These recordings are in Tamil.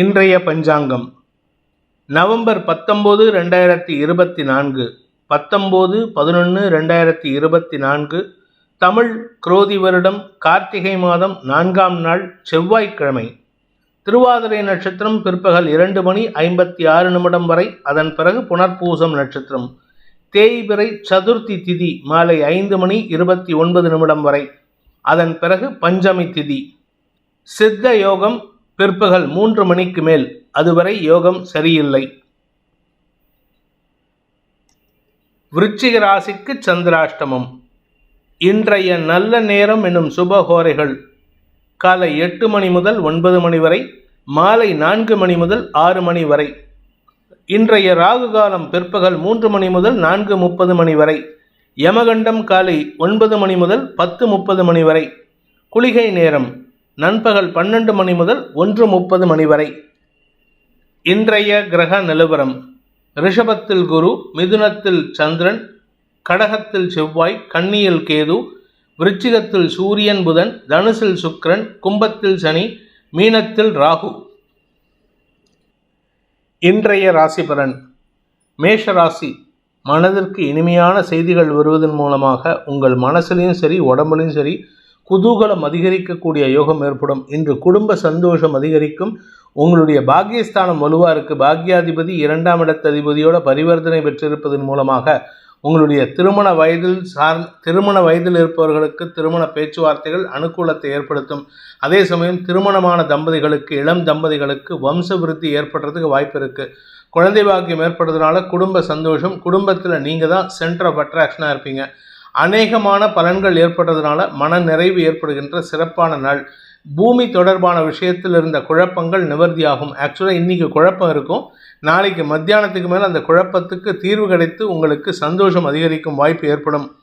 இன்றைய பஞ்சாங்கம். நவம்பர் பத்தொம்போது ரெண்டாயிரத்தி இருபத்தி நான்கு. பத்தொம்போது பதினொன்று ரெண்டாயிரத்தி இருபத்தி நான்கு. தமிழ் குரோதி வருடம் கார்த்திகை மாதம் நான்காம் நாள் செவ்வாய்க்கிழமை. திருவாதிரை நட்சத்திரம் பிற்பகல் இரண்டு மணி ஐம்பத்தி ஆறு நிமிடம் வரை அதன் பிறகு புனர்பூசம் நட்சத்திரம். தேய்பிறை சதுர்த்தி திதி மாலை ஐந்து மணி இருபத்தி ஒன்பது நிமிடம் வரை. அதன் பிறகு பஞ்சமி திதி. சித்த யோகம் பிற்பகல் மூன்று மணிக்கு மேல். அதுவரை யோகம் சரியில்லை. விருச்சிக ராசிக்கு சந்திராஷ்டமம். இன்றைய நல்ல நேரம் என்னும் சுபகோரைகள் காலை எட்டு மணி முதல் ஒன்பது மணி வரை மாலை நான்கு மணி முதல் ஆறு மணி வரை. இன்றைய ராகு காலம் பிற்பகல் மூன்று மணி முதல் நான்கு முப்பது மணி வரை. யமகண்டம் காலை ஒன்பது மணி முதல் பத்து முப்பது மணி வரை. குளிகை நேரம் நண்பகல் பன்னெண்டு மணி முதல் ஒன்று முப்பது மணி வரை. இன்றைய கிரக நிலவரம். ரிஷபத்தில் குரு மிதுனத்தில் சந்திரன் கடகத்தில் செவ்வாய் கன்னியில் கேது விருச்சிகத்தில் சூரியன் புதன் தனுசில் சுக்ரன் கும்பத்தில் சனி மீனத்தில் ராகு. இன்றைய ராசி பலன். மேஷ ராசி மனதிற்கு இனிமையான செய்திகள் வருவதன் மூலமாக உங்கள் மனசுலையும் சரி உடம்புலையும் சரி குதூகலம் அதிகரிக்கக்கூடிய யோகம் ஏற்படும். இன்று குடும்ப சந்தோஷம் அதிகரிக்கும். உங்களுடைய பாக்கியஸ்தானம் வலுவாக இருக்குது பாக்யாதிபதி இரண்டாம் இடத்ததிபதியோட பரிவர்த்தனை பெற்றிருப்பதன் மூலமாக உங்களுடைய திருமண வயதில் சார் திருமண வயதில் இருப்பவர்களுக்கு திருமண பேச்சுவார்த்தைகள் அனுகூலத்தை ஏற்படுத்தும். அதே சமயம் திருமணமான தம்பதிகளுக்கு இளம் தம்பதிகளுக்கு வம்ச விருத்தி ஏற்படுறதுக்கு வாய்ப்பு இருக்குது குழந்தை பாக்கியம் ஏற்படுறதுனால குடும்ப சந்தோஷம் குடும்பத்தில் நீங்கள் தான் சென்டர் ஆஃப் அட்ராக்ஷனாக இருப்பீங்க. அநேகமான பலன்கள் ஏற்பட்டதுனால மன நிறைவு ஏற்படுகின்ற சிறப்பான நாள். பூமி தொடர்பான விஷயத்தில் இருந்த குழப்பங்கள் நிவர்த்தியாகும். ஆக்சுவலாக இன்றைக்கி குழப்பம் இருக்கும். நாளைக்கு மத்தியானத்துக்கு மேலே அந்த குழப்பத்துக்கு தீர்வு கிடைத்து உங்களுக்கு சந்தோஷம் அதிகரிக்கும் வாய்ப்பு ஏற்படும்.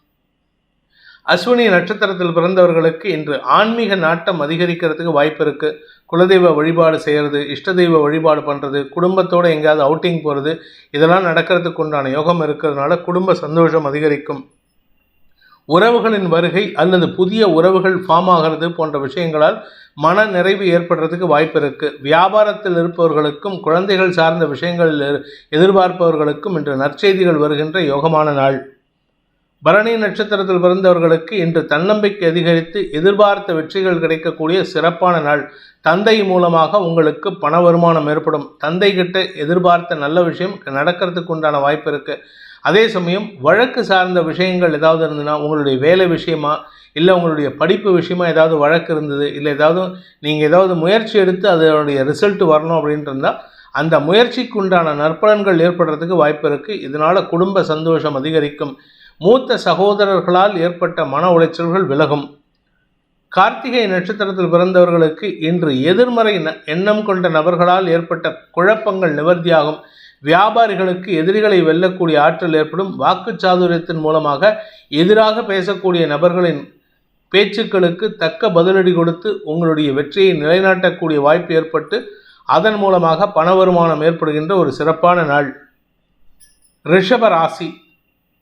அஸ்வினி நட்சத்திரத்தில் பிறந்தவர்களுக்கு இன்று ஆன்மீக நாட்டம் அதிகரிக்கிறதுக்கு வாய்ப்பு இருக்குது குலதெய்வ வழிபாடு செய்கிறது இஷ்ட தெய்வ வழிபாடு பண்ணுறது குடும்பத்தோடு எங்கேயாவது அவுட்டிங் போகிறது இதெல்லாம் நடக்கிறதுக்கு உண்டான யோகம் இருக்கிறதுனால குடும்ப சந்தோஷம் அதிகரிக்கும். உறவுகளின் வருகை அல்லது புதிய உறவுகள் ஃபார்ம் ஆகிறது போன்ற விஷயங்களால் மன நிறைவு ஏற்படுறதுக்கு வாய்ப்பு இருக்குது வியாபாரத்தில் இருப்பவர்களுக்கும் குழந்தைகள் சார்ந்த விஷயங்களில் எதிர்பார்ப்பவர்களுக்கும் இன்று நற்செய்திகள் வருகின்ற யோகமான நாள். பரணி நட்சத்திரத்தில் பிறந்தவர்களுக்கு இன்று தன்னம்பிக்கை அதிகரித்து எதிர்பார்த்த வெற்றிகள் கிடைக்கக்கூடிய சிறப்பான நாள். தந்தை மூலமாக உங்களுக்கு பண வருமானம் ஏற்படும். தந்தை கிட்ட எதிர்பார்த்த நல்ல விஷயம் நடக்கிறதுக்கு உண்டான வாய்ப்பு இருக்குது அதே சமயம் வழக்கு சார்ந்த விஷயங்கள் ஏதாவது இருந்ததுன்னா உங்களுடைய வேலை விஷயமா இல்லை உங்களுடைய படிப்பு விஷயமா ஏதாவது வழக்கு இருந்தது இல்லை ஏதாவது நீங்கள் ஏதாவது முயற்சி எடுத்து அதனுடைய ரிசல்ட் வரணும் அப்படின்ட்டு இருந்தால் அந்த முயற்சிக்கு உண்டான நற்பலன்கள் ஏற்படுறதுக்கு வாய்ப்பு இருக்குது இதனால் குடும்ப சந்தோஷம் அதிகரிக்கும். மூத்த சகோதரர்களால் ஏற்பட்ட மன உளைச்சல்கள் விலகும். கார்த்திகை நட்சத்திரத்தில் பிறந்தவர்களுக்கு இன்று எதிர்மறை எண்ணம் கொண்ட நபர்களால் ஏற்பட்ட குழப்பங்கள் நிவர்த்தியாகும். வியாபாரிகளுக்கு எதிரிகளை வெல்லக்கூடிய ஆற்றல் ஏற்படும். வாக்கு சாதுரியத்தின் மூலமாக எதிராக பேசக்கூடிய நபர்களின் பேச்சுக்களுக்கு தக்க பதிலடி கொடுத்து உங்களுடைய வெற்றியை நிலைநாட்டக்கூடிய வாய்ப்பு ஏற்பட்டு அதன் மூலமாக பண வருமானம் ஏற்படுகின்ற ஒரு சிறப்பான நாள். ரிஷப ராசி.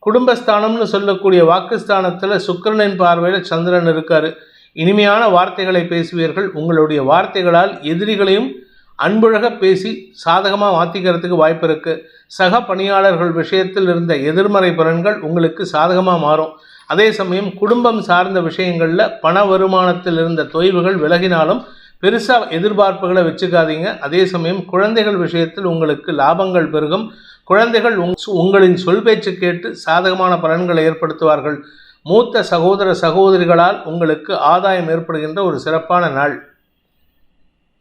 குடும்பஸ்தானம்னு சொல்லக்கூடிய வாக்குஸ்தானத்தில் சுக்கிரனின் பார்வையில் சந்திரன் இருக்கார். இனிமையான வார்த்தைகளை பேசுவீர்கள். உங்களுடைய வார்த்தைகளால் எதிரிகளையும் அன்புழக பேசி சாதகமாக மாற்றிக்கிறதுக்கு வாய்ப்பு இருக்குது சக பணியாளர்கள் விஷயத்தில் இருந்த எதிர்மறை பலன்கள் உங்களுக்கு சாதகமாக மாறும். அதே சமயம் குடும்பம் சார்ந்த விஷயங்களில் பண வருமானத்தில் இருந்த தொய்வுகள் விலகினாலும் பெருசாக எதிர்பார்ப்புகளை வச்சுக்காதீங்க. அதே சமயம் குழந்தைகள் விஷயத்தில் உங்களுக்கு லாபங்கள் பெருகும். குழந்தைகள் உங் உங்களின் சொல் பேச்சு கேட்டு சாதகமான பலன்களை ஏற்படுத்துவார்கள். மூத்த சகோதர சகோதரிகளால் உங்களுக்கு ஆதாயம் ஏற்படுகின்ற ஒரு சிறப்பான நாள்.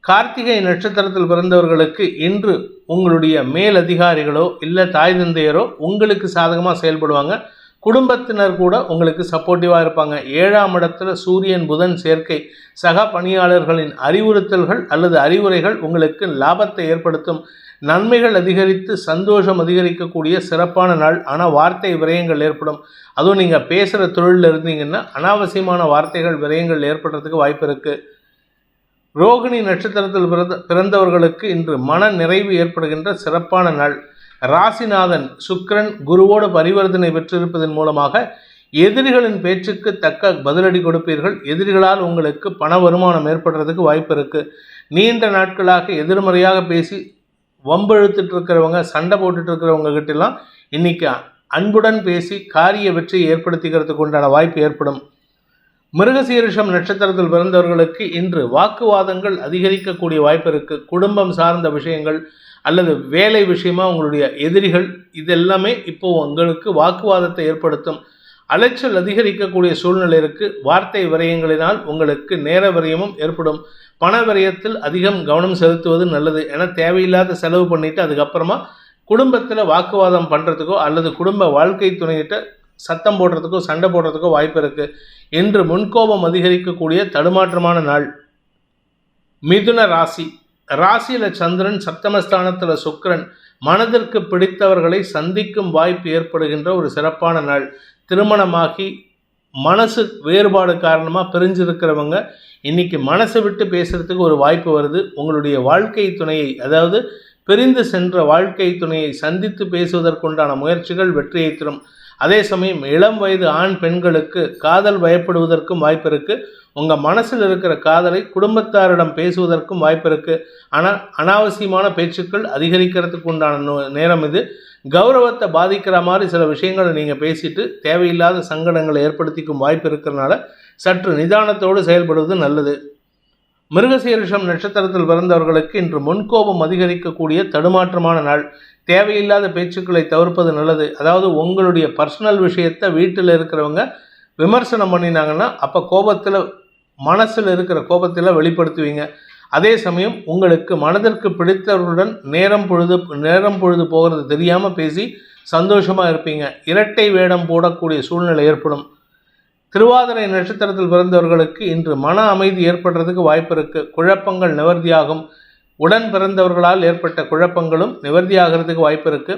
கார்த்திகை நட்சத்திரத்தில் பிறந்தவர்களுக்கு இன்று உங்களுடைய மேலதிகாரிகளோ இல்லை தாய் தந்தையரோ உங்களுக்கு சாதகமாக செயல்படுவாங்க. குடும்பத்தினர் கூட உங்களுக்கு சப்போர்ட்டிவாக இருப்பாங்க. ஏழாம் இடத்துல சூரியன் புதன் சேர்க்கை சக பணியாளர்களின் அறிவுறுத்தல்கள் அல்லது அறிவுரைகள் உங்களுக்கு லாபத்தை ஏற்படுத்தும். நன்மைகள் அதிகரித்து சந்தோஷம் அதிகரிக்கக்கூடிய சிறப்பான நாள். ஆனால் வார்த்தை விரயங்கள் ஏற்படும். அதுவும் நீங்கள் பேசுகிற தொழிலில் இருந்தீங்கன்னா அனாவசியமான வார்த்தைகள் விரயங்கள் ஏற்படுறதுக்கு வாய்ப்பு இருக்குது ரோகிணி நட்சத்திரத்தில் பிறந்த பிறந்தவர்களுக்கு இன்று மன நிறைவு ஏற்படுகின்ற சிறப்பான நாள். ராசிநாதன் சுக்கிரன் குருவோடு பரிவர்த்தனை பெற்றிருப்பதன் மூலமாக எதிரிகளின் பேச்சுக்கு தக்க பதிலடி கொடுப்பீர்கள். எதிரிகளால் உங்களுக்கு பண வருமானம் ஏற்படுறதுக்கு வாய்ப்பு இருக்குது நீண்ட நாட்களாக எதிர்மறையாக பேசி வம்பெழுத்துட்டு இருக்கிறவங்க சண்டை போட்டுட்டு இருக்கிறவங்க கிட்டலாம் இன்றைக்கி அன்புடன் பேசி காரிய வெற்றியை ஏற்படுத்திக்கிறதுக்கு உண்டான வாய்ப்பு ஏற்படும். மிருகசீரிஷம் நட்சத்திரத்தில் பிறந்தவர்களுக்கு இன்று வாக்குவாதங்கள் அதிகரிக்கக்கூடிய வாய்ப்பு இருக்கு. குடும்பம் சார்ந்த விஷயங்கள் அல்லது வேலை விஷயமா உங்களுடைய எதிரிகள் இதெல்லாமே இப்போ உங்களுக்கு வாக்குவாதத்தை ஏற்படுத்தும். அலைச்சல் அதிகரிக்கக்கூடிய சூழ்நிலை இருக்கு. வார்த்தை விரயங்களினால் உங்களுக்கு நேர விரயமும் ஏற்படும். பண விரயத்தில் அதிகம் கவனம் செலுத்துவது நல்லது. ஏன்னா தேவையில்லாத செலவு பண்ணிட்டு அதுக்கப்புறமா குடும்பத்தில் வாக்குவாதம் பண்ணுறதுக்கோ அல்லது குடும்ப வாழ்க்கை துணையிட்ட சத்தம் போடுறதுக்கோ சண்டை போடுறதுக்கோ வாய்ப்பு இருக்குது இன்று முன்கோபம் அதிகரிக்கக்கூடிய தடுமாற்றமான நாள். மிதுன ராசி. ராசியில சந்திரன் சப்தமஸ்தானத்தில் சுக்கிரன் மனதிற்கு பிடித்தவர்களை சந்திக்கும் வாய்ப்பு ஏற்படுகின்ற ஒரு சிறப்பான நாள். திருமணமாகி மனசு வேறுபாடு காரணமாக பிரிஞ்சிருக்கிறவங்க இன்னைக்கு மனசை விட்டு பேசுகிறதுக்கு ஒரு வாய்ப்பு வருது. உங்களுடைய வாழ்க்கை துணையை அதாவது பிரிந்து சென்ற வாழ்க்கை துணையை சந்தித்து பேசுவதற்குண்டான முயற்சிகள் வெற்றியை தரும். அதே சமயம் இளம் வயது ஆண் பெண்களுக்கு காதல் பயப்படுவதற்கும் வாய்ப்பு இருக்கு. உங்கள் மனசில் இருக்கிற காதலை குடும்பத்தாரிடம் பேசுவதற்கும் வாய்ப்பு இருக்கு. ஆனால் அனாவசியமான பேச்சுக்கள் அதிகரிக்கிறதுக்கு உண்டான நோ- நேரம் இது. கௌரவத்தை பாதிக்கிற மாதிரி சில விஷயங்களை நீங்கள் பேசிட்டு தேவையில்லாத சங்கடங்களை ஏற்படுத்திக்கும் வாய்ப்பு இருக்கிறனால சற்று நிதானத்தோடு செயல்படுவது நல்லது. மிருகசீரிஷம் நட்சத்திரத்தில் பிறந்தவர்களுக்கு இன்று முன்கோபம் அதிகரிக்கக்கூடிய தடுமாற்றமான நாள். தேவையில்லாத பேச்சுக்களை தவிர்ப்பது நல்லது. அதாவது உங்களுடைய பர்சனல் விஷயத்தை வீட்டில் இருக்கிறவங்க விமர்சனம் பண்ணினாங்கன்னா அப்போ கோபத்தில் மனசில் இருக்கிற கோபத்தில் வெளிப்படுத்துவீங்க. அதே சமயம் உங்களுக்கு மனதிற்கு பிடித்தவர்களுடன் நேரம் பொழுது நேரம் பொழுது போகிறது தெரியாமல் பேசி சந்தோஷமாக இருப்பீங்க. இரட்டை வேடம் போடக்கூடிய சூழ்நிலை ஏற்படும். திருவாதிரை நட்சத்திரத்தில் பிறந்தவர்களுக்கு இன்று மன அமைதி ஏற்படுறதுக்கு வாய்ப்பு இருக்கு. குழப்பங்கள் நிவர்த்தியாகும். உடன் பிறந்தவர்களால் ஏற்பட்ட குழப்பங்களும் நிவர்த்தியாகிறதுக்கு வாய்ப்பு இருக்கு.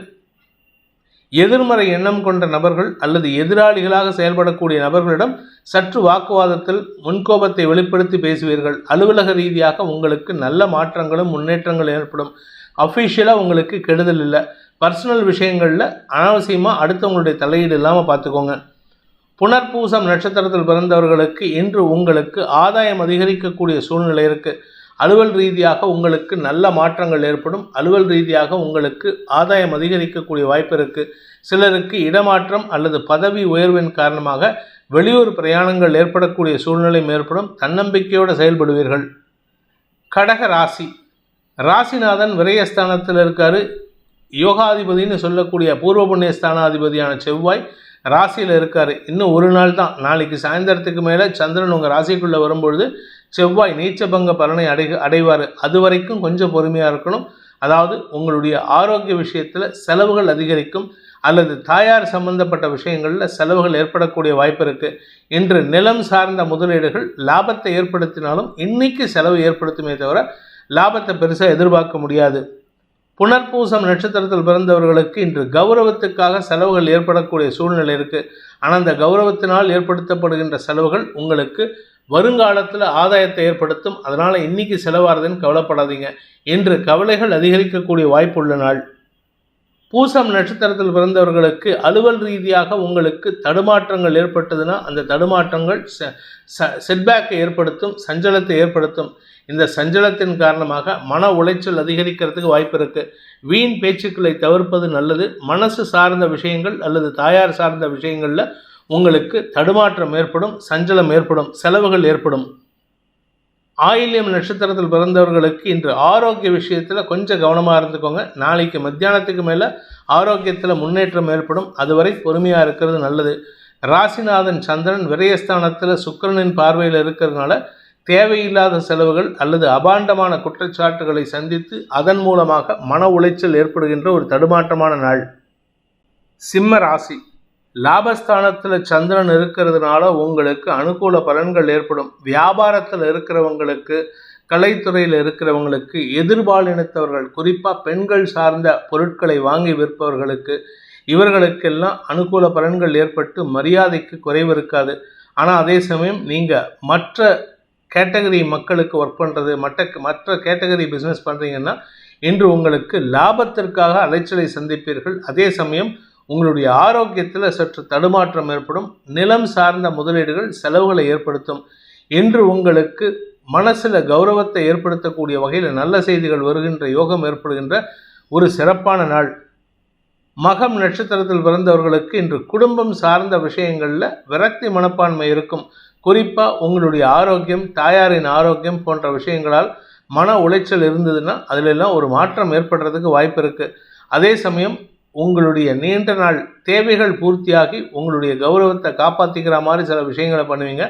எதிர்மறை எண்ணம் கொண்ட நபர்கள் அல்லது எதிராளிகளாக செயல்படக்கூடிய நபர்களிடம் சற்று வாக்குவாதத்தில் முன்கோபத்தை வெளிப்படுத்தி பேசுவீர்கள். அலுவலக ரீதியாக உங்களுக்கு நல்ல மாற்றங்களும் முன்னேற்றங்கள் ஏற்படும். அஃபிஷியலாக உங்களுக்கு கெடுதல் இல்லை. பர்சனல் விஷயங்களில் அனாவசியமாக அடுத்தவங்களுடைய தலையீடு இல்லாமல் பார்த்துக்கோங்க. புனர்பூசம் நட்சத்திரத்தில் பிறந்தவர்களுக்கு இன்று உங்களுக்கு ஆதாயம் அதிகரிக்கக்கூடிய சூழ்நிலை இருக்குது அலுவல் ரீதியாக உங்களுக்கு நல்ல மாற்றங்கள் ஏற்படும். அலுவல் ரீதியாக உங்களுக்கு ஆதாயம் அதிகரிக்கக்கூடிய வாய்ப்பு இருக்குது சிலருக்கு இடமாற்றம் அல்லது பதவி உயர்வின் காரணமாக வெளியூர் பிரயாணங்கள் ஏற்படக்கூடிய சூழ்நிலையும் ஏற்படும். தன்னம்பிக்கையோடு செயல்படுவீர்கள். கடக ராசி. ராசிநாதன் விரயஸ்தானத்தில் இருக்காரு. யோகாதிபதினு சொல்லக்கூடிய பூர்வ புண்ணிய ஸ்தானாதிபதியான செவ்வாய் ராசியில் இருக்கார். இன்னும் ஒரு நாள் தான். நாளைக்கு சாயந்தரத்துக்கு மேலே சந்திரன் உங்கள் ராசிக்குள்ளே வரும்பொழுது செவ்வாய் நீச்சபங்க பலனை அடை அடைவார். அது வரைக்கும் கொஞ்சம் பொறுமையாக இருக்கணும். அதாவது உங்களுடைய ஆரோக்கிய விஷயத்தில் செலவுகள் அதிகரிக்கும். அல்லது தாயார் சம்பந்தப்பட்ட விஷயங்களில் செலவுகள் ஏற்படக்கூடிய வாய்ப்பு இருக்குது இன்று நிலம் சார்ந்த முதலீடுகள் லாபத்தை ஏற்படுத்தினாலும் இன்னைக்கு செலவு ஏற்படுத்துமே தவிர லாபத்தை பெருசாக எதிர்பார்க்க முடியாது. புனர்பூசம் நட்சத்திரத்தில் பிறந்தவர்களுக்கு இன்று கௌரவத்துக்காக செலவுகள் ஏற்படக்கூடிய சூழ்நிலை இருக்குது ஆனால் அந்த கௌரவத்தினால் ஏற்படுத்தப்படுகின்ற செலவுகள் உங்களுக்கு வருங்காலத்தில் ஆதாயத்தை ஏற்படுத்தும். அதனால் இன்னைக்கு செலவாகிறதுன்னு கவலைப்படாதீங்க. இன்று கவலைகள் அதிகரிக்கக்கூடிய வாய்ப்புள்ள நாள். பூசம் நட்சத்திரத்தில் பிறந்தவர்களுக்கு அலுவல் ரீதியாக உங்களுக்கு தடுமாற்றங்கள் ஏற்பட்டதுன்னா அந்த தடுமாற்றங்கள் செட்பேக்கை ஏற்படுத்தும் சஞ்சலத்தை ஏற்படுத்தும். இந்த சஞ்சலத்தின் காரணமாக மன உளைச்சல் அதிகரிக்கிறதுக்கு வாய்ப்பு இருக்கு. வீண் பேச்சுக்களை தவிர்ப்பது நல்லது. மனசு சார்ந்த விஷயங்கள் அல்லது தாயார் சார்ந்த விஷயங்களில் உங்களுக்கு தடுமாற்றம் ஏற்படும் சஞ்சலம் ஏற்படும் செலவுகள் ஏற்படும். ஆயில்யம் நட்சத்திரத்தில் பிறந்தவர்களுக்கு இன்று ஆரோக்கிய விஷயத்தில் கொஞ்சம் கவனமாக இருந்துக்கோங்க. நாளைக்கு மத்தியானத்துக்கு மேலே ஆரோக்கியத்தில் முன்னேற்றம் ஏற்படும். அதுவரை பொறுமையாக இருக்கிறது நல்லது. ராசிநாதன் சந்திரன் விரயஸ்தானத்தில் சுக்கிரனின் பார்வையில் இருக்கிறதுனால தேவையில்லாத செலவுகள் அல்லது அபாண்டமான குற்றச்சாட்டுகளை சந்தித்து அதன் மூலமாக மன உளைச்சல் ஏற்படுகின்ற ஒரு தடுமாற்றமான நாள். சிம்ம ராசி. லாபஸ்தானத்தில் சந்திரன் இருக்கிறதுனால உங்களுக்கு அனுகூல பலன்கள் ஏற்படும். வியாபாரத்தில் இருக்கிறவங்களுக்கு கலைத்துறையில் இருக்கிறவங்களுக்கு எதிர்பாலினத்தவர்கள் குறிப்பாக பெண்கள் சார்ந்த பொருட்களை வாங்கி விற்பவர்களுக்கு இவர்களுக்கெல்லாம் அனுகூல பலன்கள் ஏற்பட்டு மரியாதைக்கு குறைவு இருக்காது. ஆனால் அதே சமயம் நீங்கள் மற்ற கேட்டகரி மக்களுக்கு ஒர்க் பண்ணுறது மற்ற மற்ற கேட்டகரி பிஸ்னஸ் பண்ணுறீங்கன்னா இன்று உங்களுக்கு லாபத்திற்காக அலைச்சலை சந்திப்பீர்கள். அதே சமயம் உங்களுடைய ஆரோக்கியத்தில் சற்று தடுமாற்றம் ஏற்படும். நிலம் சார்ந்த முதலீடுகள் செலவுகளை ஏற்படுத்தும். இன்று உங்களுக்கு மனசில் கௌரவத்தை ஏற்படுத்தக்கூடிய வகையில் நல்ல செய்திகள் வருகின்ற யோகம் ஏற்படுகின்ற ஒரு சிறப்பான நாள். மகம் நட்சத்திரத்தில் பிறந்தவர்களுக்கு இன்று குடும்பம் சார்ந்த விஷயங்களில் விரக்தி மனப்பான்மை இருக்கும். குறிப்பாக உங்களுடைய ஆரோக்கியம் தாயாரின் ஆரோக்கியம் போன்ற விஷயங்களால் மன உளைச்சல் இருந்ததுன்னா அதிலெல்லாம் ஒரு மாற்றம் ஏற்படுறதுக்கு வாய்ப்பு இருக்குது அதே சமயம் உங்களுடைய நீண்ட நாள் தேவைகள் பூர்த்தியாகி உங்களுடைய கௌரவத்தை காப்பாற்றிக்கிற மாதிரி சில விஷயங்களை பண்ணுவீங்க.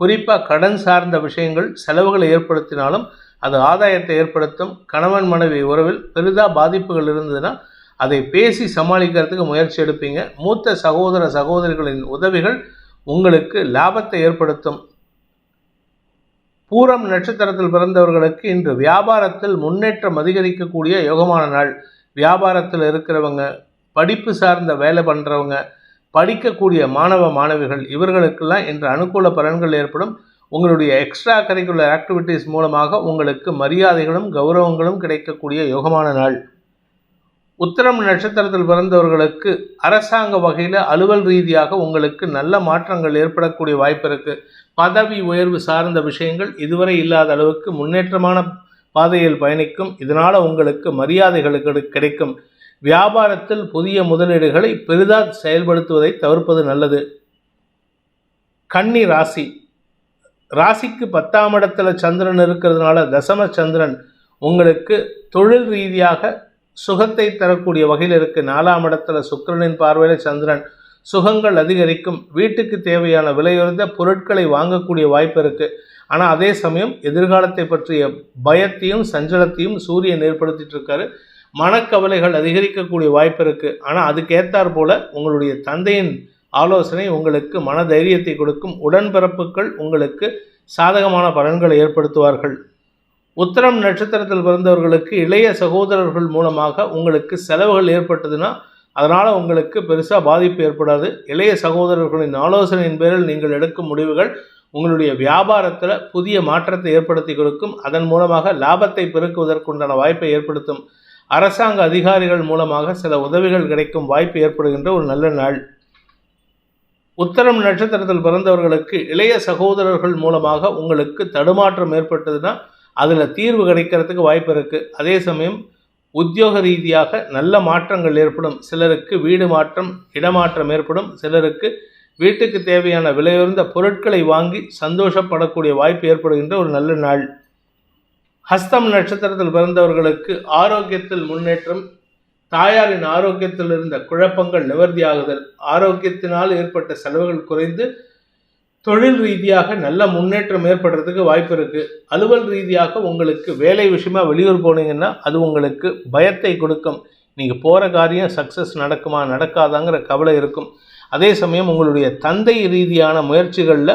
குறிப்பாக கடன் சார்ந்த விஷயங்கள் செலவுகளை ஏற்படுத்தினாலும் அது ஆதாயத்தை ஏற்படுத்தும். கணவன் மனைவி உறவில் பெரிதாக பாதிப்புகள் இருந்ததுன்னா அதை பேசி சமாளிக்கிறதுக்கு முயற்சி எடுப்பீங்க. மூத்த சகோதர சகோதரிகளின் உதவிகள் உங்களுக்கு லாபத்தை ஏற்படுத்தும். பூரம் நட்சத்திரத்தில் பிறந்தவர்களுக்கு இன்று வியாபாரத்தில் முன்னேற்றம் அதிகரிக்கக்கூடிய யோகமான நாள். வியாபாரத்தில் இருக்கிறவங்க படிப்பு சார்ந்த வேலை பண்ணுறவங்க படிக்கக்கூடிய மாணவ மாணவிகள் இவர்களுக்கெல்லாம் இன்று அனுகூல பலன்கள் ஏற்படும். உங்களுடைய எக்ஸ்ட்ரா கரிக்குலர் ஆக்டிவிட்டீஸ் மூலமாக உங்களுக்கு மரியாதைகளும் கௌரவங்களும் கிடைக்கக்கூடிய யோகமான நாள். உத்திரம் நட்சத்திரத்தில் பிறந்தவர்களுக்கு அரசாங்க வகையில் அலுவல் ரீதியாக உங்களுக்கு நல்ல மாற்றங்கள் ஏற்படக்கூடிய வாய்ப்பு இருக்குது பதவி உயர்வு சார்ந்த விஷயங்கள் இதுவரை இல்லாத அளவுக்கு முன்னேற்றமான பாதையில் பயணிக்கும். இதனால் உங்களுக்கு மரியாதைகளுக்கு கிடைக்கும். வியாபாரத்தில் புதிய முதலீடுகளை பெரிதாக செயல்படுத்துவதை தவிர்ப்பது நல்லது. கன்னி ராசி. ராசிக்கு பத்தாம் இடத்துல சந்திரன் இருக்கிறதுனால தசம சந்திரன் உங்களுக்கு தொழில் ரீதியாக சுகத்தை தரக்கூடிய வகையில் இருக்குது நாலாம் இடத்துல சுக்கிரனின் பார்வையில் சந்திரன். சுகங்கள் அதிகரிக்கும். வீட்டுக்கு தேவையான விலையுறந்த பொருட்களை வாங்கக்கூடிய வாய்ப்பு இருக்குது ஆனால் அதே சமயம் எதிர்காலத்தை பற்றிய பயத்தையும் சஞ்சலத்தையும் சூரியன் ஏற்படுத்திட்டு இருக்காரு. மனக்கவலைகள் அதிகரிக்கக்கூடிய வாய்ப்பு இருக்குது ஆனால் அதுக்கேற்றாற் போல் உங்களுடைய தந்தையின் ஆலோசனை உங்களுக்கு மன தைரியத்தை கொடுக்கும். உடன்பிறப்புகள் உங்களுக்கு சாதகமான பலன்களை ஏற்படுத்துவார்கள். உத்தரம் நட்சத்திரத்தில் பிறந்தவர்களுக்கு இளைய சகோதரர்கள் மூலமாக உங்களுக்கு செலவுகள் ஏற்பட்டதுன்னா அதனால் உங்களுக்கு பெருசாக பாதிப்பு ஏற்படாது. இளைய சகோதரர்களின் ஆலோசனையின் பேரில் நீங்கள் எடுக்கும் முடிவுகள் உங்களுடைய வியாபாரத்தில் புதிய மாற்றத்தை ஏற்படுத்தி கொடுக்கும். அதன் மூலமாக லாபத்தை பெருக்குவதற்குண்டான வாய்ப்பை ஏற்படுத்தும். அரசாங்க அதிகாரிகள் மூலமாக சில உதவிகள் கிடைக்கும் வாய்ப்பு ஏற்படுகின்ற ஒரு நல்ல நாள். உத்தரம் நட்சத்திரத்தில் பிறந்தவர்களுக்கு இளைய சகோதரர்கள் மூலமாக உங்களுக்கு தடுமாற்றம் ஏற்பட்டதுன்னா அதில் தீர்வு கிடைக்கிறதுக்கு வாய்ப்பு இருக்குது அதே சமயம் உத்தியோக ரீதியாக நல்ல மாற்றங்கள் ஏற்படும். சிலருக்கு வீடு மாற்றம் இடமாற்றம் ஏற்படும். சிலருக்கு வீட்டுக்கு தேவையான விலையுயர்ந்த பொருட்களை வாங்கி சந்தோஷப்படக்கூடிய வாய்ப்பு ஏற்படுகின்ற ஒரு நல்ல நாள். ஹஸ்தம் நட்சத்திரத்தில் பிறந்தவர்களுக்கு ஆரோக்கியத்தில் முன்னேற்றம் தாயாரின் ஆரோக்கியத்தில் இருந்த குழப்பங்கள் நிவர்த்தியாகுதல் ஆரோக்கியத்தினால் ஏற்பட்ட செலவுகள் குறைந்து தொழில் ரீதியாக நல்ல முன்னேற்றம் ஏற்படுறதுக்கு வாய்ப்பு இருக்குது அலுவல் ரீதியாக உங்களுக்கு வேலை விஷயமா வெளியூர் போனீங்கன்னா அது உங்களுக்கு பயத்தை கொடுக்கும். நீங்கள் போகிற காரியம் சக்ஸஸ் நடக்குமா நடக்காதாங்கிற கவலை இருக்கும். அதே சமயம் உங்களுடைய தந்தை ரீதியான முயற்சிகளில்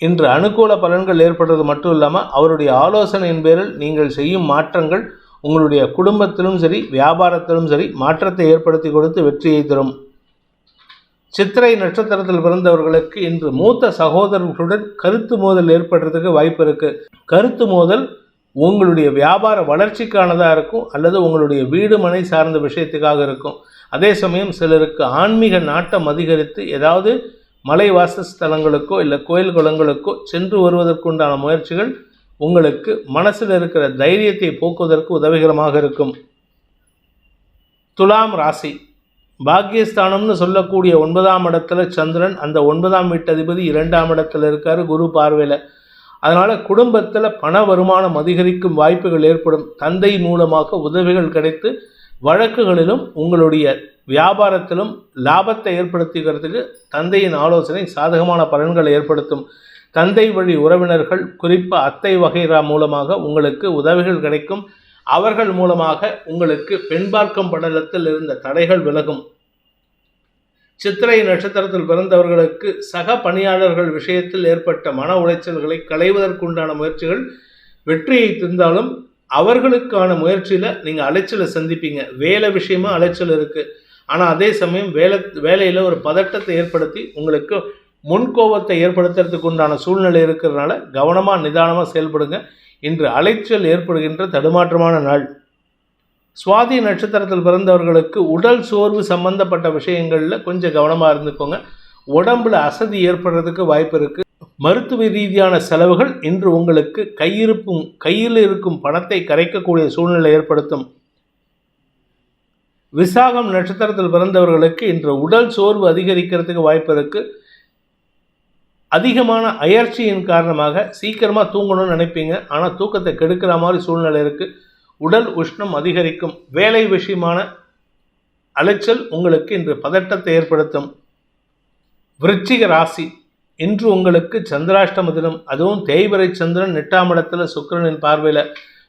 இன்று அனுகூல பலன்கள் ஏற்படுறது மட்டும் இல்லாமல் அவருடைய ஆலோசனையின் பேரில் நீங்கள் செய்யும் மாற்றங்கள் உங்களுடைய குடும்பத்திலும் சரி வியாபாரத்திலும் சரி மாற்றத்தை ஏற்படுத்தி கொடுத்து வெற்றியை தரும். சித்திரை நட்சத்திரத்தில் பிறந்தவர்களுக்கு இன்று மூத்த சகோதரர்களுடன் கருத்து மோதல் ஏற்படுறதுக்கு வாய்ப்பு இருக்குது கருத்து மோதல் உங்களுடைய வியாபார வளர்ச்சிக்கானதாக இருக்கும் அல்லது உங்களுடைய வீடு மனை சார்ந்த விஷயத்துக்காக இருக்கும். அதே சமயம் சிலருக்கு ஆன்மீக நாட்டம் அதிகரித்து ஏதாவது மலை வாசஸ்தலங்களுக்கோ இல்லை கோயில் குளங்களுக்கோ சென்று வருவதற்குண்டான முயற்சிகள் உங்களுக்கு மனசில் இருக்கிற தைரியத்தை போக்குவதற்கு உதவிகரமாக இருக்கும். துலாம் ராசி. பாக்கியஸ்தானம்னு சொல்லக்கூடிய ஒன்பதாம் இடத்துல சந்திரன் அந்த ஒன்பதாம் வீட்டதிபதி இரண்டாம் இடத்துல இருக்கார் குரு பார்வையில். அதனால் குடும்பத்தில் பண வருமானம் அதிகரிக்கும் வாய்ப்புகள் ஏற்படும். தந்தை மூலமாக உதவிகள் கிடைத்து வழக்குகளிலும் உங்களுடைய வியாபாரத்திலும் லாபத்தை ஏற்படுத்திக்கிறதுக்கு தந்தையின் ஆலோசனை சாதகமான பலன்களை ஏற்படுத்தும். தந்தை வழி உறவினர்கள் குறிப்பாக அத்தை வகைரா மூலமாக உங்களுக்கு உதவிகள் கிடைக்கும். அவர்கள் மூலமாக உங்களுக்கு பெண்பார்க்கும் படலத்தில் இருந்த தடைகள் விலகும். சித்திரை நட்சத்திரத்தில் பிறந்தவர்களுக்கு சக பணியாளர்கள் விஷயத்தில் ஏற்பட்ட மன உளைச்சல்களை களைவதற்குண்டான முயற்சிகள் வெற்றியை தந்தாலும் அவர்களுக்கான முயற்சியில் நீங்கள் அலைச்சலை சந்திப்பீங்க. வேலை விஷயமா அலைச்சல் இருக்குது ஆனால் அதே சமயம் வேலை வேலையில் ஒரு பதட்டத்தை ஏற்படுத்தி உங்களுக்கு முன்கோபத்தை ஏற்படுத்துறதுக்கு உண்டான சூழ்நிலை இருக்கிறதுனால கவனமாக நிதானமாக செயல்படுங்க. இன்று அலைச்சல் ஏற்படுகின்ற தடுமாற்றமான நாள். சுவாதி நட்சத்திரத்தில் பிறந்தவர்களுக்கு உடல் சோர்வு சம்பந்தப்பட்ட விஷயங்களில் கொஞ்சம் கவனமாக இருந்துக்கோங்க. உடம்புல அசதி ஏற்படுறதுக்கு வாய்ப்பு இருக்குது மருத்துவ ரீதியான செலவுகள் இன்று உங்களுக்கு கையிருப்பும் கையில் இருக்கும் பணத்தை கரைக்கக்கூடிய சூழ்நிலை ஏற்படுத்தும். விசாகம் நட்சத்திரத்தில் பிறந்தவர்களுக்கு இன்று உடல் சோர்வு அதிகரிக்கிறதுக்கு வாய்ப்பு இருக்குது அதிகமான அயற்சியின் காரணமாக சீக்கிரமாக தூங்கணும்னு நினைப்பீங்க. ஆனால் தூக்கத்தை கெடுக்கிற மாதிரி சூழ்நிலை இருக்குது உடல் உஷ்ணம் அதிகரிக்கும். வேலை விஷயமான அலைச்சல் உங்களுக்கு இன்று பதட்டத்தை ஏற்படுத்தும். விருச்சிக ராசி இன்று உங்களுக்கு சந்திராஷ்டம தினம் அதுவும் தேய்வரை சந்திரன் எட்டாம் இடத்துல சுக்கிரனின் பார்வையில்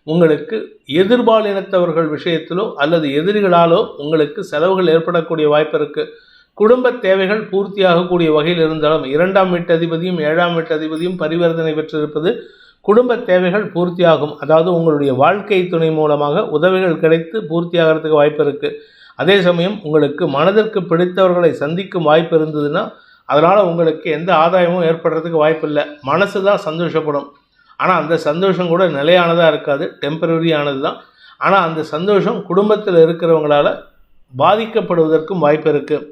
உங்களுக்கு எதிர்பாலினத்தவர்கள் விஷயத்திலோ அல்லது எதிரிகளாலோ உங்களுக்கு செலவுகள் ஏற்படக்கூடிய வாய்ப்பு இருக்குது குடும்ப தேவைகள் பூர்த்தியாகக்கூடிய வகையில் இருந்தாலும் இரண்டாம் வீட்டு அதிபதியும் ஏழாம் வீட்டு அதிபதியும் பரிவர்த்தனை பெற்றிருப்பது குடும்ப தேவைகள் பூர்த்தியாகும். அதாவது உங்களுடைய வாழ்க்கை துணை மூலமாக உதவிகள் கிடைத்து பூர்த்தியாகிறதுக்கு வாய்ப்பு இருக்குது அதே சமயம் உங்களுக்கு மனதிற்கு பிடித்தவர்களை சந்திக்கும் வாய்ப்பு இருந்ததுன்னா அதனால் உங்களுக்கு எந்த ஆதாயமும் ஏற்படுறதுக்கு வாய்ப்பு இல்லை மனசு தான் சந்தோஷப்படும். ஆனால் அந்த சந்தோஷம் கூட நிலையானதாக இருக்காது டெம்பரரியானது தான். ஆனால் அந்த சந்தோஷம் குடும்பத்தில் இருக்கிறவங்களால் பாதிக்கப்படுவதற்கும் வாய்ப்பு இருக்குது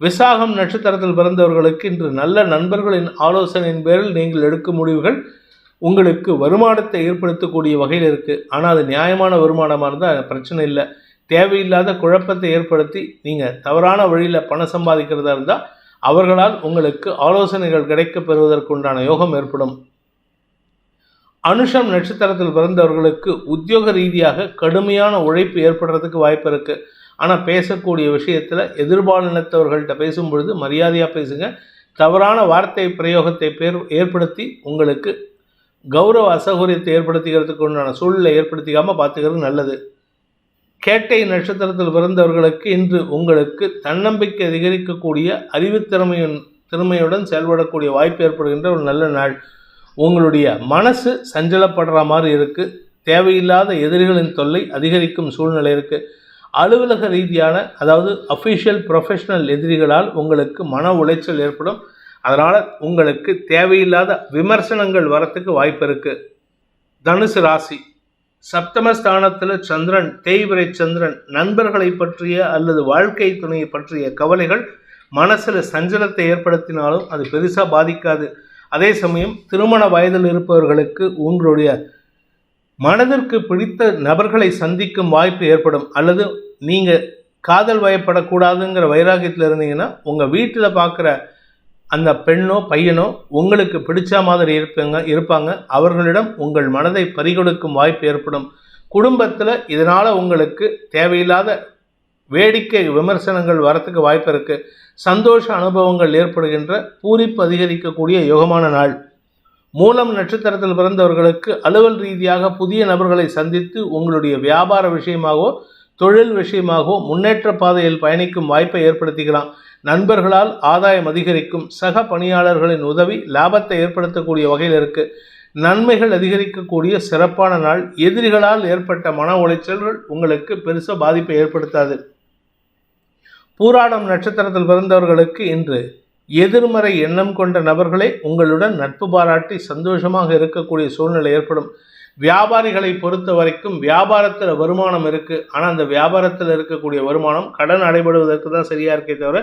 விசாகம் நட்சத்திரத்தில் பிறந்தவர்களுக்கு இன்று நல்ல நண்பர்களின் ஆலோசனையின் பேரில் நீங்கள் எடுக்கும் முடிவுகள் உங்களுக்கு வருமானத்தை ஏற்படுத்தக்கூடிய வகையில் இருக்குது ஆனால் அது நியாயமான வருமானமாக இருந்தால் பிரச்சனை இல்லை. தேவையில்லாத குழப்பத்தை ஏற்படுத்தி நீங்கள் தவறான வழியில் பணம் சம்பாதிக்கிறதா இருந்தால் அவர்களால் உங்களுக்கு ஆலோசனைகள் கிடைக்கப் பெறுவதற்குண்டான யோகம் ஏற்படும். அனுஷம் நட்சத்திரத்தில் பிறந்தவர்களுக்கு உத்தியோக ரீதியாக கடுமையான உழைப்பு ஏற்படுறதுக்கு வாய்ப்பு இருக்குது ஆனால் பேசக்கூடிய விஷயத்தில் எதிர்பாலினத்தவர்கள்ட்ட பேசும்பொழுது மரியாதையாக பேசுங்க. தவறான வார்த்தை பிரயோகத்தை பேர் ஏற்படுத்தி உங்களுக்கு கௌரவ அசௌகரியத்தை ஏற்படுத்திக்கிறதுக்கு உண்டான சூழ்நிலை ஏற்படுத்திக்காமல் பார்த்துக்கிறது நல்லது. கேட்டை நட்சத்திரத்தில் பிறந்தவர்களுக்கு இன்று உங்களுக்கு தன்னம்பிக்கை அதிகரிக்கக்கூடிய அறிவுத்திறமையின் திறமையுடன் செயல்படக்கூடிய வாய்ப்பு ஏற்படுகின்ற ஒரு நல்ல நாள். உங்களுடைய மனசு சஞ்சலப்படுற மாதிரி இருக்குது தேவையில்லாத எதிரிகளின் தொல்லை அதிகரிக்கும் சூழ்நிலை இருக்குது அலுவலக ரீதியான அதாவது அஃபிஷியல் ப்ரொஃபஷனல் எதிரிகளால் உங்களுக்கு மன உளைச்சல் ஏற்படும். அதனால் உங்களுக்கு தேவையில்லாத விமர்சனங்கள் வரத்துக்கு வாய்ப்பு இருக்குது தனுசு ராசி. சப்தமஸ்தானத்தில் சந்திரன் தேய்விரை சந்திரன் நண்பர்களை பற்றிய அல்லது வாழ்க்கை துணையை பற்றிய கவலைகள் மனசில் சஞ்சலத்தை ஏற்படுத்தினாலும் அது பெருசாக பாதிக்காது. அதே சமயம் திருமண வயதில் இருப்பவர்களுக்கு உங்களுடைய மனதிற்கு பிடித்த நபர்களை சந்திக்கும் வாய்ப்பு ஏற்படும். அல்லது நீங்கள் காதல் வயப்படக்கூடாதுங்கிற வைராகியத்தில் இருந்தீங்கன்னா உங்கள் வீட்டில் பார்க்குற அந்த பெண்ணோ பையனோ உங்களுக்கு பிடிச்ச மாதிரி இருப்பாங்க இருப்பாங்க. அவர்களிடம் உங்கள் மனதை பறிகொடுக்கும் வாய்ப்பு ஏற்படும். குடும்பத்தில் இதனால் உங்களுக்கு தேவையில்லாத வேடிக்கை விமர்சனங்கள் வரத்துக்கு வாய்ப்பு இருக்குது சந்தோஷ அனுபவங்கள் ஏற்படுகின்ற பூரிப்பு அதிகரிக்கக்கூடிய யோகமான நாள். மூலம் நட்சத்திரத்தில் பிறந்தவர்களுக்கு அலுவல் ரீதியாக புதிய நபர்களை சந்தித்து உங்களுடைய வியாபார விஷயமாகவோ தொழில் விஷயமாகவோ முன்னேற்ற பாதையில் பயணிக்கும் வாய்ப்பை ஏற்படுத்திக்கலாம். நண்பர்களால் ஆதாயம் அதிகரிக்கும் சக பணியாளர்களின் உதவி லாபத்தை ஏற்படுத்தக்கூடிய வகையில் இருக்கு. நன்மைகள் அதிகரிக்கக்கூடிய சிறப்பான நாள். எதிரிகளால் ஏற்பட்ட மன உளைச்சல்கள் உங்களுக்கு பெருசாக பாதிப்பை ஏற்படுத்தாது. பூராடம் நட்சத்திரத்தில் பிறந்தவர்களுக்கு இன்று எதிர்மறை எண்ணம் கொண்ட நபர்களே உங்களுடன் நட்பு பாராட்டி சந்தோஷமாக இருக்கக்கூடிய சூழ்நிலை ஏற்படும். வியாபாரிகளை பொறுத்த வரைக்கும் வியாபாரத்தில் வருமானம் இருக்குது ஆனால் அந்த வியாபாரத்தில் இருக்கக்கூடிய வருமானம் கடன் அடைபடுவதற்கு தான் சரியாக இருக்கே தவிர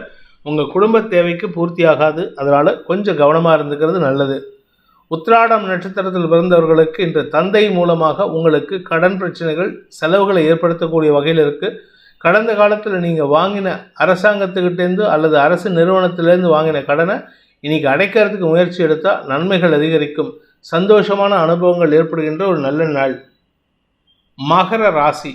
உங்கள் குடும்ப தேவைக்கு பூர்த்தி ஆகாது அதனால் கொஞ்சம் கவனமாக இருந்துக்கிறது நல்லது. உத்ராடம் நட்சத்திரத்தில் பிறந்தவர்களுக்கு இன்று தந்தை மூலமாக உங்களுக்கு கடன் பிரச்சனைகள் செலவுகளை ஏற்படுத்தக்கூடிய வகையில் இருக்குது கடந்த காலத்தில் நீங்கள் வாங்கின அரசாங்கத்துக்கிட்டேருந்து அல்லது அரசு நிறுவனத்திலேருந்து வாங்கின கடனை இன்றைக்கி அடைக்கிறதுக்கு முயற்சி எடுத்தால் நன்மைகள் அதிகரிக்கும். சந்தோஷமான அனுபவங்கள் ஏற்படுகின்ற ஒரு நல்ல நாள். மகர ராசி.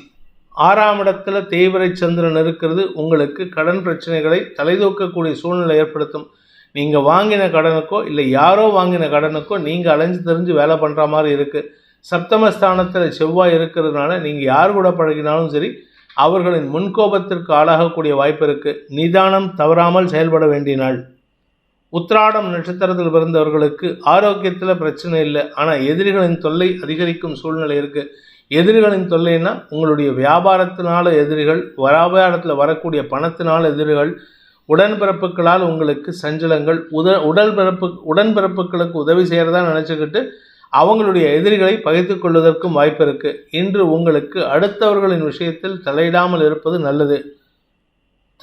ஆறாம் இடத்துல தேய்வரை சந்திரன் இருக்கிறது உங்களுக்கு கடன் பிரச்சனைகளை தலைதூக்கக்கூடிய சூழ்நிலை ஏற்படுத்தும். நீங்கள் வாங்கின கடனுக்கோ இல்லை யாரோ வாங்கின கடனுக்கோ நீங்கள் அலைஞ்சு தெரிஞ்சு வேலை பண்ணுற மாதிரி இருக்குது சப்தமஸ்தானத்தில் செவ்வாய் இருக்கிறதுனால நீங்கள் யார் கூட பழகினாலும் சரி அவர்களின் முன்கோபத்திற்கு ஆளாகக்கூடிய வாய்ப்பு இருக்குது நிதானம் தவறாமல் செயல்பட வேண்டிய நாள். உத்திராடம் நட்சத்திரத்தில் பிறந்தவர்களுக்கு ஆரோக்கியத்தில் பிரச்சனை இல்லை. ஆனால் எதிரிகளின் தொல்லை அதிகரிக்கும் சூழ்நிலை இருக்குது எதிரிகளின் தொல்லைன்னா உங்களுடைய வியாபாரத்தினால எதிரிகள் வியாபாரத்தில் வரக்கூடிய பணத்தினால் எதிரிகள் உடன்பிறப்புகளால் உங்களுக்கு சஞ்சலங்கள் உத உடல் பிறப்பு உடன்பிறப்புகளுக்கு உதவி செய்கிறதா நினச்சிக்கிட்டு அவங்களுடைய எதிரிகளை பகைத்துக் கொள்வதற்கும் வாய்ப்பு இருக்குது இன்று உங்களுக்கு அடுத்தவர்களின் விஷயத்தில் தலையிடாமல் இருப்பது நல்லது.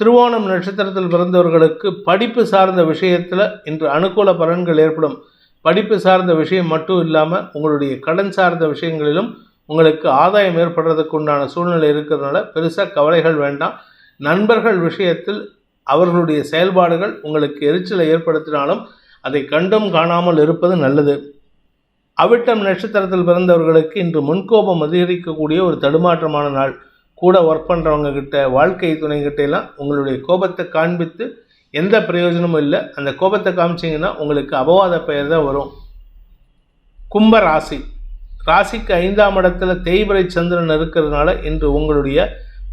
திருவோணம் நட்சத்திரத்தில் பிறந்தவர்களுக்கு படிப்பு சார்ந்த விஷயத்தில் இன்று அனுகூல பலன்கள் ஏற்படும். படிப்பு சார்ந்த விஷயம் மட்டும் இல்லாமல் உங்களுடைய கடன் சார்ந்த விஷயங்களிலும் உங்களுக்கு ஆதாயம் ஏற்படுறதுக்கு உண்டான சூழ்நிலை இருக்கிறதுனால பெருசாக கவலைகள் வேண்டாம். நண்பர்கள் விஷயத்தில் அவர்களுடைய செயல்பாடுகள் உங்களுக்கு எரிச்சலை ஏற்படுத்தினாலும் அதை கண்டும் காணாமல் இருப்பது நல்லது. அவிட்டம் நட்சத்திரத்தில் பிறந்தவர்களுக்கு இன்று முன்கோபம் அதிகரிக்கக்கூடிய ஒரு தடுமாற்றமான நாள். கூட ஒர்க் பண்ணுறவங்க கிட்ட வாழ்க்கை துணை எல்லாம் உங்களுடைய கோபத்தை காண்பித்து எந்த பிரயோஜனமும் இல்லை. அந்த கோபத்தை காமிச்சிங்கன்னா உங்களுக்கு அபவாத பெயர் தான் வரும். கும்ப ராசி. ராசிக்கு ஐந்தாம் இடத்துல தேய்பிரை சந்திரன் இருக்கிறதுனால இன்று உங்களுடைய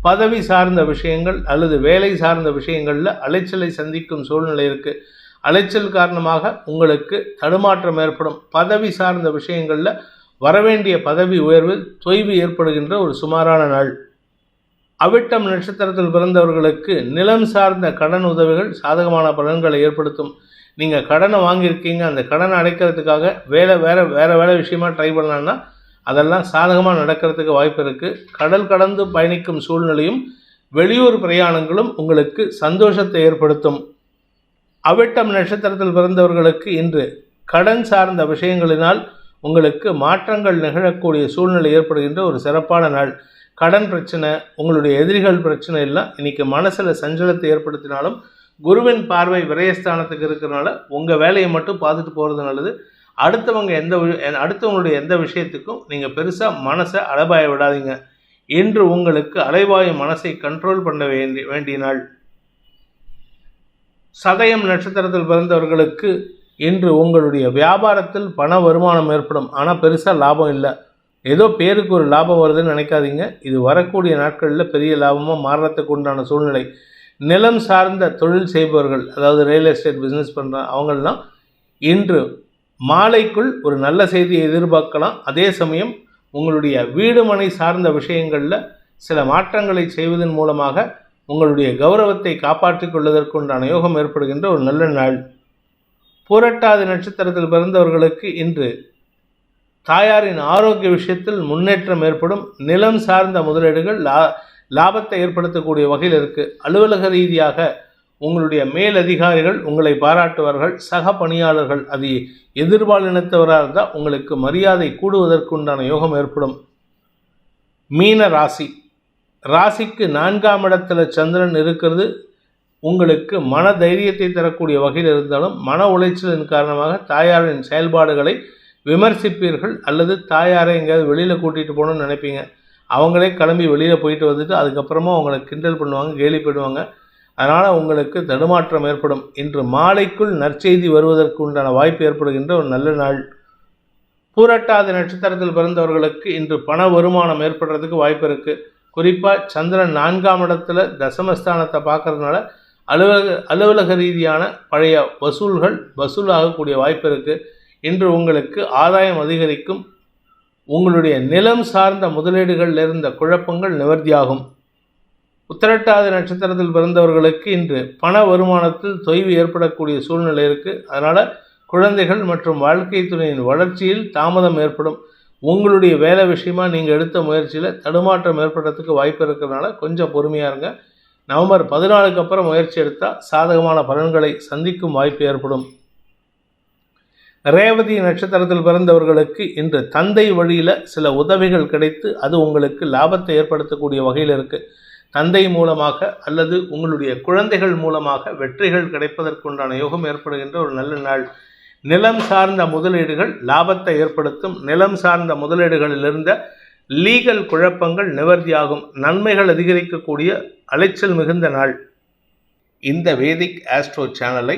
பதவி சார்ந்த விஷயங்கள் அல்லது வேலை சார்ந்த விஷயங்களில் அலைச்சலை சந்திக்கும் சூழ்நிலை இருக்குது அலைச்சல் காரணமாக உங்களுக்கு தடுமாற்றம் ஏற்படும். பதவி சார்ந்த விஷயங்களில் வரவேண்டிய பதவி உயர்வில் தொய்வு ஏற்படுகின்ற ஒரு சுமாரான நாள். அவிட்டம் நட்சத்திரத்தில் பிறந்தவர்களுக்கு நிலம் சார்ந்த கடன் உதவிகள் சாதகமான பலன்களை ஏற்படுத்தும். நீங்கள் கடனை வாங்கியிருக்கீங்க அந்த கடனை அடைக்கிறதுக்காக வேலை வேறு வேறு வேலை விஷயமா ட்ரை பண்ணலான்னா அதெல்லாம் சாதகமாக நடக்கிறதுக்கு வாய்ப்பு இருக்குது கடல் கடந்து பயணிக்கும் சூழ்நிலையும் வெளியூர் பிரயாணங்களும் உங்களுக்கு சந்தோஷத்தை ஏற்படுத்தும். அவிட்டம் நட்சத்திரத்தில் பிறந்தவர்களுக்கு இன்று கடன் சார்ந்த விஷயங்களினால் உங்களுக்கு மாற்றங்கள் நிகழக்கூடிய சூழ்நிலை ஏற்படுகின்ற ஒரு சிறப்பான நாள். கடன் பிரச்சனை உங்களுடைய எதிரிகள் பிரச்சனை எல்லாம் இன்றைக்கி மனசில் சஞ்சலத்தை ஏற்படுத்தினாலும் குருவின் பார்வை விரயஸ்தானத்துக்கு இருக்கிறனால உங்கள் வேலையை மட்டும் பார்த்துட்டு போகிறது நல்லது. அடுத்தவங்க எந்த அடுத்தவங்களுடைய எந்த விஷயத்துக்கும் நீங்கள் பெருசாக மனசை அலபாய விடாதீங்க. இன்று உங்களுக்கு அலைவாயு மனசை கண்ட்ரோல் பண்ண வேண்டி வேண்டிய நாள் சதயம் நட்சத்திரத்தில் பிறந்தவர்களுக்கு இன்று உங்களுடைய வியாபாரத்தில் பண வருமானம் ஏற்படும். ஆனால் பெருசாக லாபம் இல்லை. ஏதோ பேருக்கு ஒரு லாபம் வருதுன்னு நினைக்காதீங்க. இது வரக்கூடிய நாட்களில் பெரிய லாபமாக மாறுறதுக்கு உண்டான சூழ்நிலை. நிலம் சார்ந்த தொழில் செய்பவர்கள் அதாவது ரியல் எஸ்டேட் பிஸ்னஸ் பண்ணுற அவங்கெல்லாம் இன்று மாலைக்குள் ஒரு நல்ல செய்தியை எதிர்பார்க்கலாம். அதே சமயம் உங்களுடைய வீடு மனை சார்ந்த விஷயங்களில் சில மாற்றங்களை செய்வதன் மூலமாக உங்களுடைய கௌரவத்தை காப்பாற்றிக் கொள்வதற்குண்டான யோகம் ஏற்படுகின்ற ஒரு நல்ல நாள். பூரட்டாதி நட்சத்திரத்தில் பிறந்தவர்களுக்கு இன்று தாயாரின் ஆரோக்கிய விஷயத்தில் முன்னேற்றம் ஏற்படும். நிலம் சார்ந்த முதலீடுகள் லா லாபத்தை ஏற்படுத்தக்கூடிய வகையில் இருக்குது அலுவலக ரீதியாக உங்களுடைய மேலதிகாரிகள் உங்களை பாராட்டுவார்கள். சக பணியாளர்கள் அது எதிர்பாலினத்தவராக இருந்தால் உங்களுக்கு மரியாதை கூடுவதற்குண்டான யோகம் ஏற்படும். மீன ராசி. ராசிக்கு நான்காம் இடத்துல சந்திரன் இருக்கிறது. உங்களுக்கு மன தைரியத்தை தரக்கூடிய வகையில் இருந்தாலும் மன உளைச்சலின் காரணமாக தாயாரின் செயல்பாடுகளை விமர்சிப்பீர்கள் அல்லது தாயாரை எங்கேயாவது வெளியில் கூட்டிகிட்டு போகணும்னு நினைப்பீங்க. அவங்களே கிளம்பி வெளியில் போயிட்டு வந்துட்டு அதுக்கப்புறமா அவங்களை கிண்டல் பண்ணுவாங்க கேலி பண்ணுவாங்க. அதனால் உங்களுக்கு தடுமாற்றம் ஏற்படும். இன்று மாலைக்குள் நற்செய்தி வருவதற்கு உண்டான வாய்ப்பு ஏற்படுகின்ற ஒரு நல்ல நாள். பூரட்டாதி நட்சத்திரத்தில் பிறந்தவர்களுக்கு இன்று பண வருமானம் ஏற்படுறதுக்கு வாய்ப்பு இருக்குது குறிப்பாக சந்திரன் நான்காம் இடத்துல தசமஸ்தானத்தை பார்க்கறதுனால அலுவலக அலுவலக ரீதியான பழைய வசூல்கள் வசூலாகக்கூடிய வாய்ப்பு இருக்குது இன்று உங்களுக்கு ஆதாயம் அதிகரிக்கும். உங்களுடைய நிலம் சார்ந்த முதலீடுகளில் இருந்த குழப்பங்கள் நிவர்த்தியாகும். உத்திரட்டாதி நட்சத்திரத்தில் பிறந்தவர்களுக்கு இன்று பண வருமானத்தில் தொய்வு ஏற்படக்கூடிய சூழ்நிலை இருக்குது அதனால் குழந்தைகள் மற்றும் வாழ்க்கை துணையின் வளர்ச்சியில் தாமதம் ஏற்படும். உங்களுடைய வேலை விஷயமாக நீங்கள் எடுத்த முயற்சியில் தடுமாற்றம் ஏற்படுறதுக்கு வாய்ப்பு இருக்கிறதுனால கொஞ்சம் பொறுமையாக இருங்க. நவம்பர் பதினாலுக்கு அப்புறம் முயற்சி எடுத்தால் சாதகமான பலன்களை சந்திக்கும் வாய்ப்பு ஏற்படும். ரேவதி நட்சத்திரத்தில் பிறந்தவர்களுக்கு இன்று தந்தை வழியில் சில உதவிகள் கிடைத்து அது உங்களுக்கு லாபத்தை ஏற்படுத்தக்கூடிய வகையில் இருக்குது தந்தை மூலமாக அல்லது உங்களுடைய குழந்தைகள் மூலமாக வெற்றிகள் கிடைப்பதற்குண்டான யோகம் ஏற்படுகின்ற ஒரு நல்ல நாள். நிலம் சார்ந்த முதலீடுகள் லாபத்தை ஏற்படுத்தும். நிலம் சார்ந்த முதலீடுகளில் இருந்த லீகல் குழப்பங்கள் நிவர்த்தியாகும். நன்மைகள் அதிகரிக்கக்கூடிய அலைச்சல் மிகுந்த நாள். இந்த வேதிக் ஆஸ்ட்ரோ சேனலை